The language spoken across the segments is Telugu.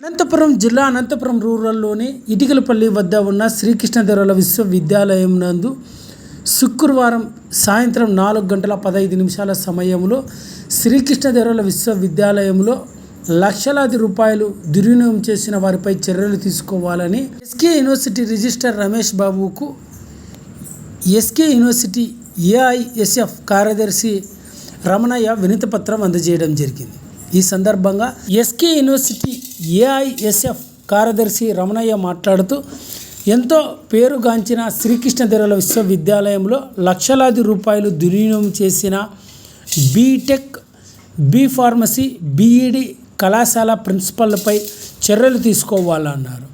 అనంతపురం జిల్లా అనంతపురం రూరల్లోని ఇటికలపల్లి వద్ద ఉన్న శ్రీకృష్ణదేవరాయల విశ్వవిద్యాలయం నందు శుక్రవారం సాయంత్రం నాలుగు గంటల పదహైదు నిమిషాల సమయంలో శ్రీకృష్ణదేవరాయల విశ్వవిద్యాలయంలో లక్షలాది రూపాయలు దుర్వినియోగం చేసిన వారిపై చర్యలు తీసుకోవాలని ఎస్కే యూనివర్సిటీ రిజిస్టర్ రమేష్ బాబుకు ఎస్కే యూనివర్సిటీ ఏఐఎస్ఎఫ్ కార్యదర్శి రమణయ్య వినతిపత్రం అందజేయడం జరిగింది. ఈ సందర్భంగా ఎస్కే యూనివర్సిటీ ఏఐఎస్ఎఫ్ కార్యదర్శి రమణయ్య మాట్లాడుతూ ఎంతో పేరుగాంచిన శ్రీకృష్ణదేవరాయల విశ్వవిద్యాలయంలో లక్షలాది రూపాయలు దుర్వినియోగం చేసిన బీటెక్ బీ ఫార్మసీ బీఈడి కళాశాల ప్రిన్సిపల్పై చర్యలు తీసుకోవాలన్నారు.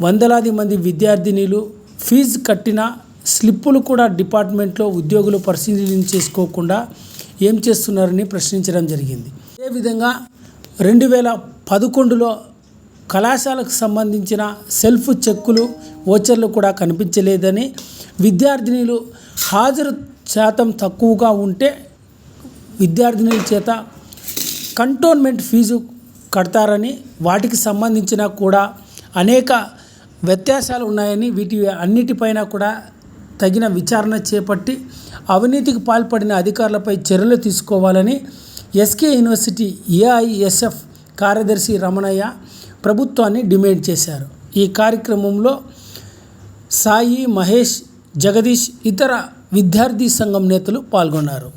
వందలాది మంది విద్యార్థినిలు ఫీజు కట్టిన స్లిప్పులు కూడా డిపార్ట్మెంట్లో ఉద్యోగులు పరిశీలించేసుకోకుండా ఏం చేస్తున్నారని ప్రశ్నించడం జరిగింది. అదేవిధంగా రెండు వేల పదకొండులో కళాశాలకు సంబంధించిన సెల్ఫ్ చెక్కులు ఓచర్లు కూడా కనిపించలేదని విద్యార్థినిలు హాజరు శాతం తక్కువగా ఉంటే విద్యార్థినుల చేత కంటోన్మెంట్ ఫీజు కడతారని వాటికి సంబంధించిన కూడా అనేక వ్యత్యాసాలు ఉన్నాయని వీటి అన్నిటిపైన కూడా తగిన విచారణ చేపట్టి అవినీతికి పాల్పడిన అధికారులపై చర్యలు తీసుకోవాలని ఎస్కే యూనివర్సిటీ ఏఐఎస్ఎఫ్ కార్యదర్శి రమణయ్య ప్రభుత్వాన్ని డిమాండ్ చేశారు. ఈ కార్యక్రమంలో సాయి మహేష్ జగదీష్ ఇతర విద్యార్థి సంఘం నేతలు పాల్గొన్నారు.